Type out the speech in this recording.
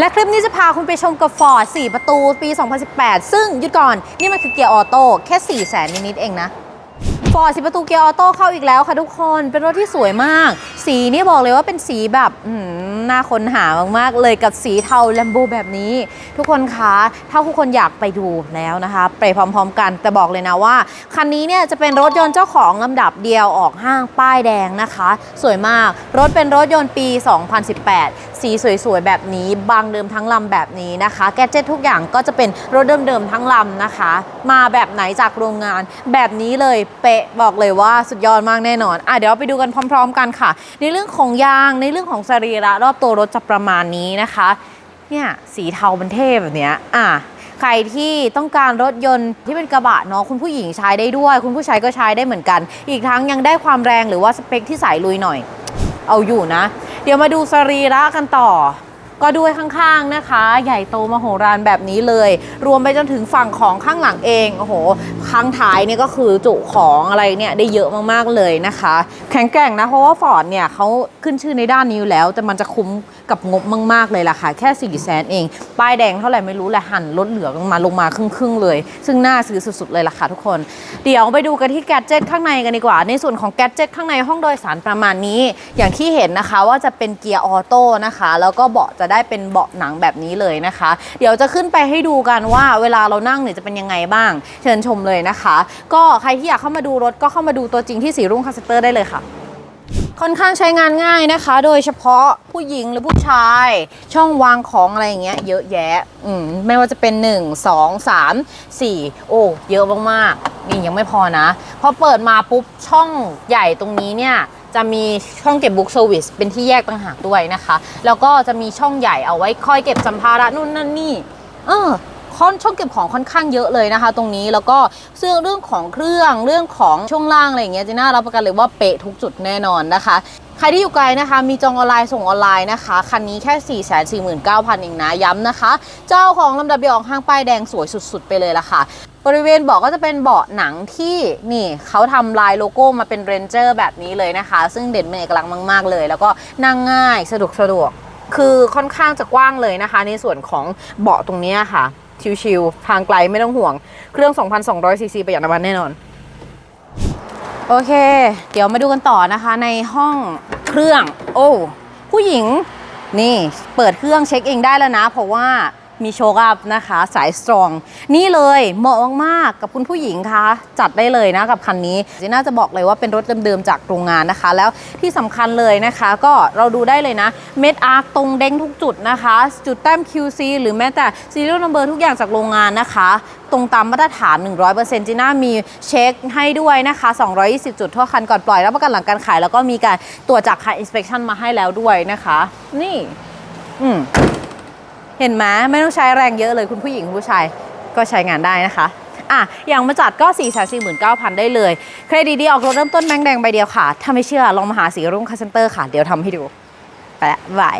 และคลิปนี้จะพาคุณไปชมกับ Ford 4 ประตูปี 2018 ซึ่งหยุดก่อน นี่มันคือเกียร์ออโต้แค่ 4 แสนนิดๆเองนะฟอร์ดสีประตูเกียร์ออโต้เข้าอีกแล้วค่ะทุกคน เป็นรถที่สวยมาก สีนี่บอกเลยว่าเป็นสีแบบ หน่าค้นหามากๆ เลยกับสีเทาแลมโบแบบนี้ ทุกคนคะถ้าทุกคนอยากไปดูแล้วนะคะ ไปพร้อมๆกันแต่บอกเลยนะว่า คันนี้เนี่ยจะเป็นรถยนต์เจ้าของลำดับเดียวออกห้างป้ายแดงนะคะ สวยมากรถเป็นรถยนต์ปี 2018 สีสวยๆ แบบนี้บางเดิมทั้งลำแบบนี้นะคะ แกดเจ็ตทุกอย่างก็จะเป็นรถเดิมๆทั้งลำนะคะ มาแบบไหนจากโรงงาน แบบนี้เลยเป๊ะบอกเลยว่าสุดยอดมากแน่นอนอะเดี๋ยวเราไปดูกันพร้อม ๆ กันค่ะ ในเรื่องของยางในเรื่องของสรีระรอบตัวรถจะประมาณนี้นะคะเนี่ยสีเทามันเท่แบบเนี้ยอะใครที่ต้องการรถยนต์ที่เป็นกระบะเนาะคุณผู้หญิงใช้ได้ด้วย คุณผู้ชายก็ใช้ได้เหมือนกัน อีกทั้งยังได้ความแรงหรือว่าสเปคที่สายลุยหน่อย เอาอยู่นะ เดี๋ยวมาดูสรีระกันต่อ ก็ด้วยข้างๆนะคะ ใหญ่โตมโหฬารแบบนี้เลย รวมไปจนถึงฝั่งของข้างหลังเองโอ้โหข้างท้ายเนี่ยก็คือจุของอะไรเนี่ยได้เยอะมากๆเลยนะคะ แข็งแกร่งนะเพราะว่าฟอร์ดเนี่ยเขาขึ้นชื่อในด้านนี้อยู่แล้ว แต่มันจะคุ้มกับงบมากๆเลยล่ะค่ะ แค่4ี่แสนเอง ป้ายแดงเท่าไหร่ไม่รู้แหละหั่นลดเหลือลงมาลงมาครึ่งๆเลย ซึ่งน่าซื้อสุดๆเลยล่ะค่ะทุกคน เดี๋ยวไปดูกันที่แกดเจิตข้างในกันดีกว่า ในส่วนของแกดเจิตข้างในห้องโดยสารประมาณนี้ อย่างที่เห็นนะคะว่าจะเป็นเกียร์ออโต้นะคะ แล้วก็เบาะจะะได้เป็นเบาะหนังแบบนี้เลยนะคะ เดี๋ยวจะขึ้นไปให้ดูกันว่าเวลาเรานั่งเนี่ยจะเป็นยังไงบ้าง เชิญชมเลยนะคะ ก็ใครที่อยากเข้ามาดูรถก็เข้ามาดูตัวจริงที่สีรุ่งคาสเตอร์ได้เลยค่ะค่อนข้างใช้งานง่ายนะคะ โดยเฉพาะผู้หญิงหรือผู้ชาย ช่องวางของอะไรอย่างเงี้ยเยอะแยะ อืมไม่ว่าจะเป็น 1 2 3 4 โอ้ เยอะมากๆนี่ยังไม่พอนะ พอเปิดมาปุ๊บช่องใหญ่ตรงนี้เนี่ย จะมีช่องเก็บบุ๊กเซอร์วิสเป็นที่แยกต่างหากด้วยนะคะ แล้วก็จะมีช่องใหญ่เอาไว้คอยเก็บสัมภาระนู่นนั่นนี่ เออค่อนช่องเก็บของค่อนข้างเยอะเลยนะคะ ตรงนี้แล้วก็เรื่องเรื่องของเครื่องเรื่องของช่วงล่างอะไรอย่างเงี้ยจีน่ารับประกันเลยว่าเป๊ะทุกจุดแน่นอนนะคะใครที่อยู่ไกลนะคะ มีจองออนไลน์ส่งออนไลน์นะคะ คันนี้แค่ 4 4 9 0 0 0 เองนะ ย้ำนะคะ เจ้าของลำดับเดียวออกห้างป้ายแดงสวยสุด ๆ ไปเลยละค่ะ บริเวณเบาะก็จะเป็นเบาะหนังที่นี่เขาทำลายโลโก้มาเป็นเรนเจอร์แบบนี้เลยนะคะ ซึ่งเด่นเป็นเอกลักษณ์มาก ๆ เลย แล้วก็นั่งง่ายสะดวกสะดวกคือค่อนข้างจะกว้างเลยนะคะ ในส่วนของเบาะตรงนี้ค่ะ ชิวๆทางไกลไม่ต้องห่วง เครื่อง 2,200ซีซีประหยัดน้ำมันแน่นอน โอเค เดี๋ยวมาดูกันต่อนะคะในห้องเครื่อง โอ้ผู้หญิงนี่เปิดเครื่องเช็คเองได้แล้วนะ เพราะว่า มีโชว์อัพนะคะ สายสตรอง นี่เลยเหมาะมากๆกับคุณผู้หญิงคะ จัดได้เลยนะกับคันนี้จีน่าจะบอกเลยว่าเป็นรถเดิมๆจากโรงงานนะคะ แล้วที่สำคัญเลยนะคะ ก็เราดูได้เลยนะเม็ดอาร์ตรงเด้งทุกจุดนะคะ จุดแต้ม QC หรือแม้แต่ serial number ทุกอย่างจากโรงงานนะคะ ตรงตามมาตรฐาน 100%จีน่ามีเช็คให้ด้วยนะคะ 220 จุดทั่วคันก่อนปล่อยรับประกันหลังการขาย แล้วก็มีการตรวจจาก Car Inspection มาให้แล้วด้วยนะคะ นี่ อืม เห็นไหมไม่ต้องใช้แรงเยอะเลยคุณผู้หญิงผู้ชายก็ใช้งานได้นะคะอะอย่างมาจัดก็ 4 4 9 0 0 0 ได้เลย เครดิตดีออกรถเริ่มต้นแบงค์แดงใบเดียวค่ะ ถ้าไม่เชื่อลองมาหาสีรุ่งคาเซนเตอร์ค่ะ เดี๋ยวทำให้ดู ไปละบาย